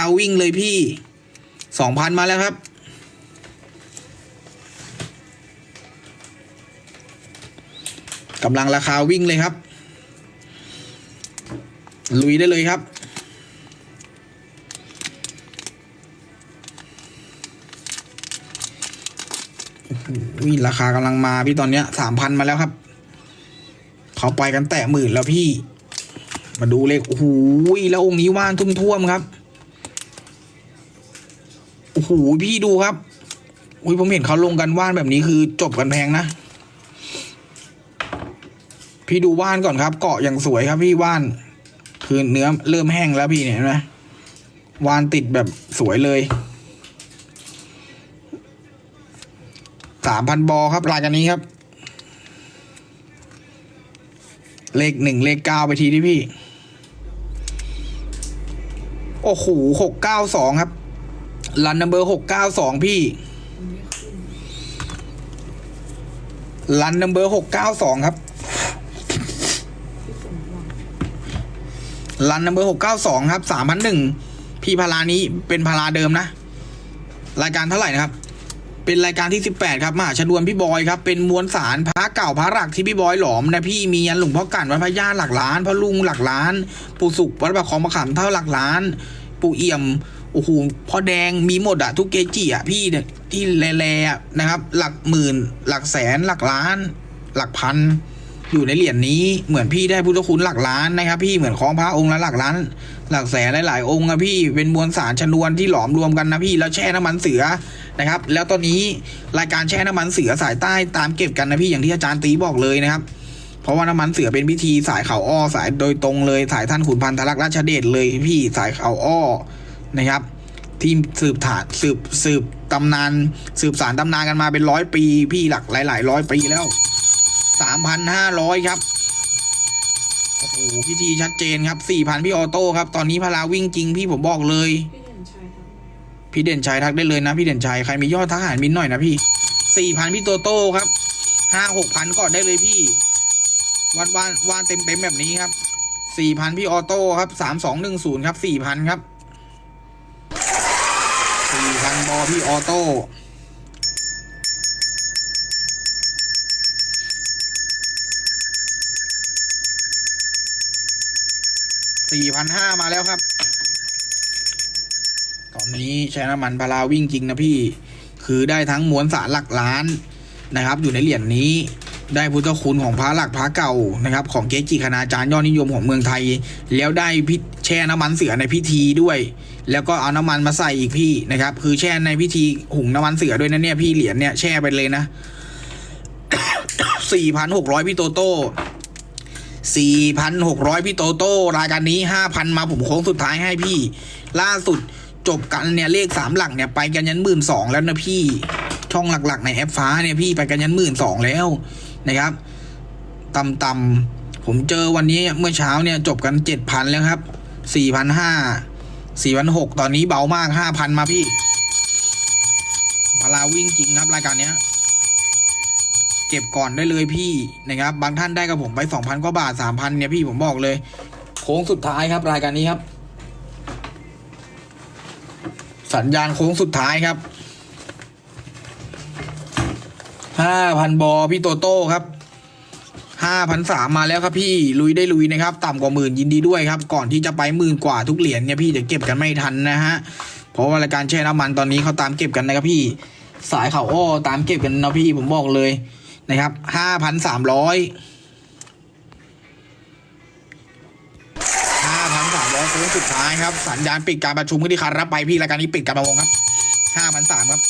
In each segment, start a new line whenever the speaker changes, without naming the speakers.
าวิ่งเลยพี่สองพันมาแล้วครับ กำลังราคาวิ่งเลยครับ ลุยได้เลยครับ วิราคากำลังมาพี่ตอนเนี้ยสามพันมาแล้วครับ เขาไปกันแตะหมื่นแล้วพี่ มาดูเลขโอ้โหแล้วองค์นี้ว่านทุ่มท่วมครับ โหพี่ดูครับ อุ้ยผมเห็นเขาลงกันว่านแบบนี้คือจบกันแพงนะ พี่ดูว่านก่อนครับ เกาะอย่างสวยครับพี่ว่าน คือเนื้อเริ่มแห้งแล้วพี่เนี่ยเห็นไหมว่านติดแบบสวยเลยสามพันบอครับรายการนี้ครับ เลขหนึ่งเลขเก้าไปทีที่พี่ โอ้โหหกเก้าสองครับ รันนัมเบอร์หกเก้าสองพี่ รันนัมเบอร์หกเก้าสองครับ รันนัมเบอร์หกเก้าสองครับสามพันหนึ่งพี่พารานี้เป็นพาราเดิมนะ รายการเท่าไหร่นะครับ เป็นรายการที่18ครับมหาชนวนพี่บอยครับ เป็นมวลสารพระเก่าพระหลักที่พี่บอยหลอมนะพี่มียันหลวงพ่อกันวัดพระญาติหลักล้านพ่อลุงหลักล้าน ปู่สุขวัดประคองมะขามเท่าหลักล้าน ปู่เอี่ยม โอ้โหพ่อแดงมีหมดอะทุกเกจิอะพี่เนี่ยที่แร่ๆอะนะครับ หลักหมื่น หลักแสนหลักล้าน หลักพัน อยู่ในเหรียญนี้เหมือนพี่ได้พุทธคุณหลักล้านนะครับ พี่เหมือนของพระองค์ละหลักล้าน หลักแสนหลายๆองค์อะพี่เป็นมวลสารชนวนที่หลอมรวมกันนะพี่แล้วแช่น้ำมันเสือนะครับ แล้วตอนนี้รายการแช่น้ำมันเสือสายใต้ตามเก็บกันนะพี่อย่างที่อาจารย์ตีบอกเลยนะครับเพราะว่าน้ำมันเสือเป็นพิธีสายเขาอ้อสายโดยตรงเลยสายท่านขุนพันธลักษณ์ราชเดชเลยพี่สายเขาอ้อ นะครับ ที่สืบถาสืบสืบตำนาน สืบสารตำนานกันมาเป็นร้อยปี พี่หลักหลายๆร้อยปีแล้วสามพันห้าร้อยครับโอ้โหพิธีชัดเจนครับสี่พันพี่ออโต้ครับ ตอนนี้พาราวิ่งจริงพี่ผมบอกเลย
พี่เด่นชัยครับ
พี่เด่นชัยทักได้เลยนะ พี่เด่นชัยใครมียอดทักหารมินหน่อยนะพี่สี่พันพี่โตโต้ครับห้าหกพันก่อนได้เลยพี่วันวานวานเต็มเต็มๆแบบนี้ครับสี่พันพี่ออโต้ครับสามสองหนึ่งศูนย์ครับสี่พันครับ ดันบอพี่ออโต้สี่พันห้ามาแล้วครับ ตอนนี้ใช้น้ำมันพาราวิ่งจริงนะพี่ คือได้ทั้งมวลสารหลักล้านนะครับ อยู่ในเหรียญนี้ได้พุทธคุณของพระหลักพระเก่านะครับ ของเกจิคณาจารย์ยอดนิยมของเมืองไทย แล้วได้พิแช่น้ำมันเสือในพิธีด้วย แล้วก็เอาน้ำมันมาใส่อีกพี่นะครับ คือแช่ในพิธีหุงน้ำมันเสือด้วยนะเนี่ยพี่เหรียญเนี่ยแช่ไปเลยนะสี่พันหกร้อยพี่โตโต้สี่พันหกร้อยพี่โตโต้รายการนี้ห้าพันมาผมโค้งสุดท้ายให้พี่ ล่าสุดจบกันเนี่ยเลขสามหลักเนี่ยไปกันยันหมื่นสองแล้วนะพี่ช่องหลักๆ ในแอปฟ้าเนี่ยพี่ไปกันยันหมื่นสองแล้วนะครับต่ำๆผมเจอวันนี้เมื่อเช้าเนี่ยจบกันเจ็ดพันแล้วครับสี่พันห้า สี่พันหกตอนนี้เบามากห้าพันมาพี่พาราวิ่งจริงครับรายการเนี้ย เก็บก่อนได้เลยพี่นะครับ บางท่านได้กับผมไปสองพันกว่าบาทสามพันเนี่ยพี่ผมบอกเลย โค้งสุดท้ายครับรายการนี้ครับ สัญญาณโค้งสุดท้ายครับห้าพันบอพี่โตโต้ครับ ห้าพันสามมาแล้วครับพี่ลุยได้ลุยนะครับ ต่ำกว่าหมื่นยินดีด้วยครับ ก่อนที่จะไปหมื่นกว่าทุกเหรียญเนี่ยพี่จะเก็บกันไม่ทันนะฮะเพราะว่ารายการแช่น้ำมันตอนนี้เขาตามเก็บกันนะครับพี่ สายเขาอ้อตามเก็บกันนะพี่ผมบอกเลยนะครับห้าพันสามร้อยห้าพันสามร้อยโค้งสุดท้ายครับ สัญญาณปิดการประชุมที่คารับไปพี่รายการนี้ปิดการประมงครับห้าพันสามครับ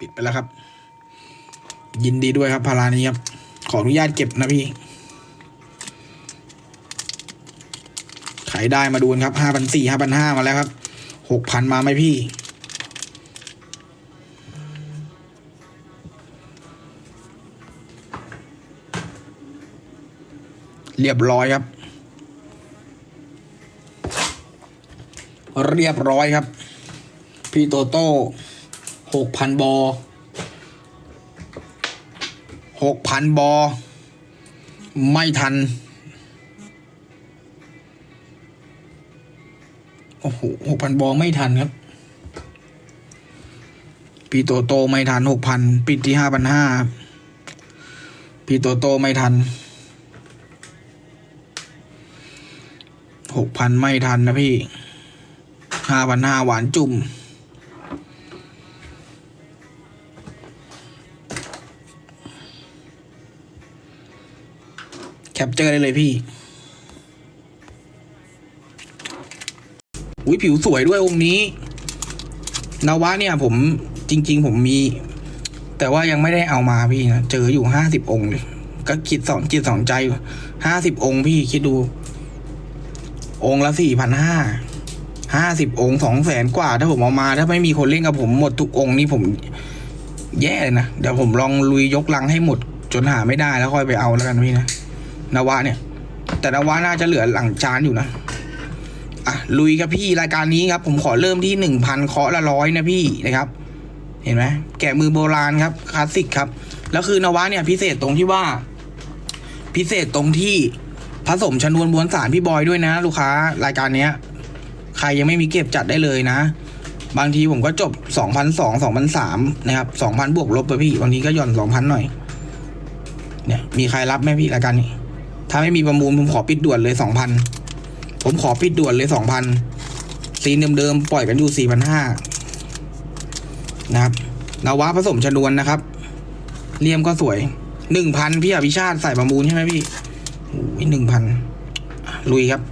ปิดไปแล้วครับ ยินดีด้วยครับพารานี้ครับ ขออนุญาตเก็บนะพี่ขายได้มาดูนครับห้าพันสี่ห้าพันห้ามาแล้วครับหกพันมาไหมพี่ เรียบร้อยครับ เรียบร้อยครับ พี่โตโต้ หกพันบอหกพันบอ ไม่ทัน โอ้โหหกพันบอไม่ทันครับ ปีโตโตไม่ทันหกพันปิดที่ห้าพันห้าปีโตโตไม่ทันหกพันไม่ทันนะพี่ห้าพันห้าหวานจุ่ม แคปเจอร์ได้เลยพี่ อุ้ยผิวสวยด้วยองค์นี้ นวะเนี่ยผมจริง ๆ ผมมี แต่ว่ายังไม่ได้เอามาพี่นะ เจออยู่ห้าสิบองค์เลย ก็คิดสองจิตสองใจห้าสิบองค์พี่คิดดู องค์ละสี่พันห้าห้าสิบองค์สองแสนกว่า ถ้าผมเอามา ถ้าไม่มีคนเล่นกับผมหมดทุกองค์นี่ผม แย่เลยนะ เดี๋ยวผมลองลุยยกลังให้หมด จนหาไม่ได้แล้วค่อยไปเอาแล้วกันพี่นะ นวะเนี่ย แต่นวะน่าจะเหลือหลังจานอยู่นะอะลุยกับพี่รายการนี้ครับ ผมขอเริ่มที่หนึ่งพันเคาะละร้อยนะพี่นะครับ เห็นไหมแกะมือโบราณครับคลาสสิกครับแล้วคือนวะเนี่ยพิเศษตรงที่ว่า พิเศษตรงที่ผสมชนวนบวนสารพี่บอยด้วยนะ ลูกค้ารายการเนี้ย ใครยังไม่มีเก็บจัดได้เลยนะ บางทีผมก็จบสองพันสองสองพันสามนะครับสองพันบวกลบไปพี่บางทีก็หย่อนสองพันหน่อย เนี่ย มีใครรับไหมพี่รายการนี้ ถ้าไม่มีประมูลผมขอปิดด่วนเลยสองพันผมขอปิดด่วนเลยสองพันซีนเดิมๆปล่อยกันอยู่สี่พันห้านะครับนาวะผสมชนวนนะครับเลี่ยมก็สวยหนึ่งพันพี่อภิชาติใส่ประมูลใช่ไหมพี่โอ้ยหนึ่งพันลุยครับ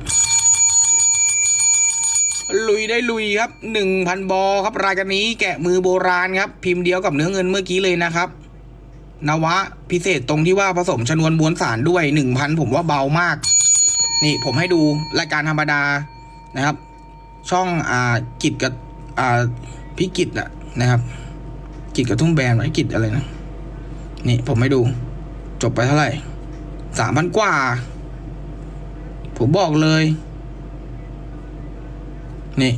ลุยได้ลุยครับหนึ่งพันบอครับรายการนี้แกะมือโบราณครับ พิมพ์เดียวกับเนื้อเงินเมื่อกี้เลยนะครับ นวะ พิเศษตรงที่ว่าผสมชนวนม้วนสารด้วยหนึ่งพันผมว่าเบามาก นี่ผมให้ดูรายการธรรมดานะครับ ช่องอ่ากิจกับอ่าพี่กิจอะนะครับ กิจกับทุ่งแบนไว้กิจอะไรนะ นี่ผมให้ดู จบไปเท่าไหร่สามพันกว่า ผมบอกเลย นี่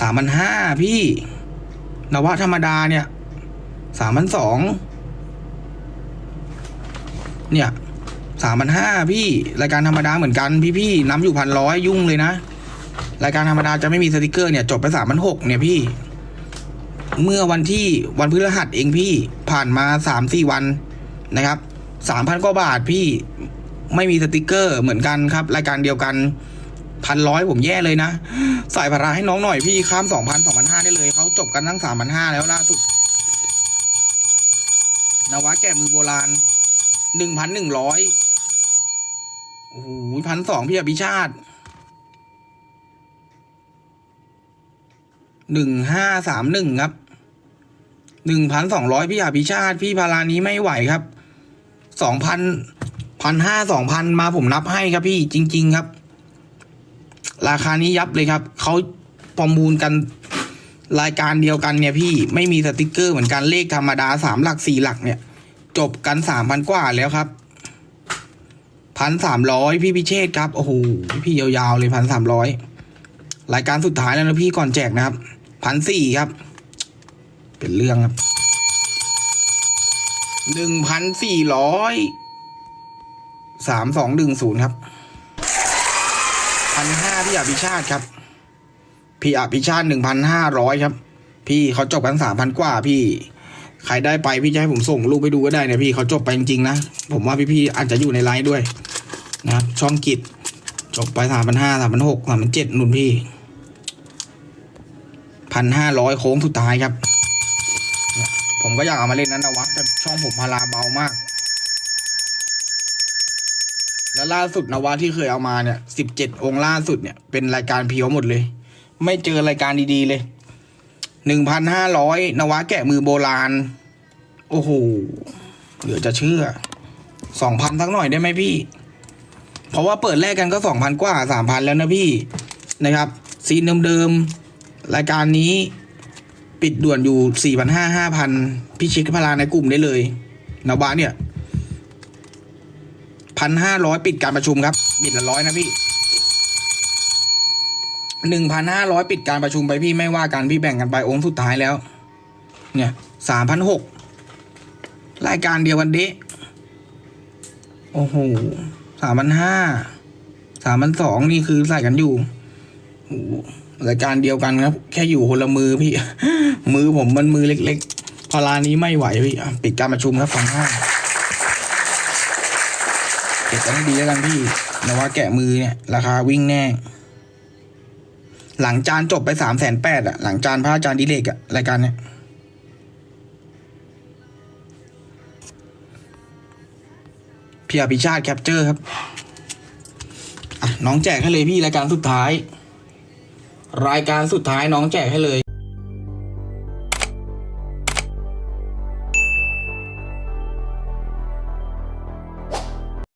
สามพันห้าพี่นวะธรรมดาเนี่ย สามพันสองเนี่ยสามพันห้าพี่รายการธรรมดาเหมือนกันพี่พี่น้ำอยู่พันร้อยยุ่งเลยนะ รายการธรรมดาจะไม่มีสติกเกอร์เนี่ยจบไปสามพันหกเนี่ยพี่ เมื่อวันที่วันพฤหัสเองพี่ผ่านมาสามสี่วันนะครับสามพันกว่าบาทพี่ไม่มีสติกเกอร์เหมือนกันครับ รายการเดียวกันพันร้อยผมแย่เลยนะใส่ภาระให้น้องหน่อยพี่ข้ามสองพันสองพันห้าได้เลยเขาจบกันตั้งสามพันห้าแล้วล่าสุด นวะแก่มือโบราณหนึ่งพันหนึ่งร้อยโอ้โหพันสองพี่อภิชาติหนึ่งห้าสามหนึ่งครับหนึ่งพันสองร้อยพี่อภิชาติพี่พารานี้ไม่ไหวครับสองพันพันห้าสองพันมาผมนับให้ครับพี่จริง ๆ ครับ ราคานี้ยับเลยครับเขาประมูลกัน รายการเดียวกันเนี่ยพี่ไม่มีสติกเกอร์เหมือนกันเลขธรรมดาสามหลักสี่หลักเนี่ย จบกันสามพันกว่าแล้วครับพันสามร้อยพี่พิเชษครับโอ้โหพี่ยาวๆเลยพันสามร้อยรายการสุดท้ายแล้วนะพี่ก่อนแจกนะครับพันสี่ครับ เป็นเรื่องครับหนึ่งพันสี่ร้อยสามสองหนึ่งศูนย์ครับพันห้าพี่อภิชาติครับ พี่อภิชาติหนึ่งพันห้าร้อยครับ พี่เขาจบกันสามพันกว่าพี่ ใครได้ไปพี่จะให้ผมส่งรูปไปดูก็ได้เนี่ยพี่เขาจบไปจริงๆนะ ผมว่าพี่ๆอาจจะอยู่ในไลฟ์ด้วยนะครับช่องกิจจบไปสามพันห้าสามพันหกสามพันเจ็ดนุ่นพี่พันห้าร้อยโค้งสุดท้ายครับ ผมก็อยากเอามาเล่นนั้นนะวะแต่ช่องผมพาราเบามาก แล้วล่าสุดนวะที่เคยเอามาเนี่ยสิบเจ็ดองค์ล่าสุดเนี่ยเป็นรายการเพียวหมดเลย ไม่เจอรายการดีๆเลยหนึ่งพันห้าร้อยนวะแกะมือโบราณ โอ้โห เหลือจะเชื่อสองพันสักหน่อยได้ไหมพี่ เพราะว่าเปิดแรกกันก็สองพันกว่าสามพันแล้วนะพี่นะครับ ซีนเดิมๆ รายการนี้ปิดด่วนอยู่สี่พันห้าห้าพันพี่ช็คพลาในกลุ่มได้เลยนวะเนี่ยพันห้าร้อยปิดการประชุมครับ บิดละร้อยนะพี่ หนึ่งพันห้าร้อยปิดการประชุมไปพี่ไม่ว่ากันพี่แบ่งกันไปองค์สุดท้ายแล้ว เนี่ยสามพันหกรายการเดียวกันเดะโอ้โหสามพันห้าสามพันสองนี่คือใส่กันอยู่รายการเดียวกันครับ แค่อยู่คนละมือพี่ มือผมมันมือเล็ก ๆ พารานี้ไม่ไหวพี่ปิดการประชุมครับพันห้าเก็บกันให้ดีแล้วกันพี่นว่าแกะมือเนี่ย ราคาวิ่งแน่ หลังจานจบไปสามแสนแปดอะหลังจานพระอาจารย์ดิเลกอะรายการเนี้ยพี่อภิชาติแคปเจอร์ครับน้องแจกให้เลยพี่รายการสุดท้าย รายการสุดท้ายน้องแจกให้เลย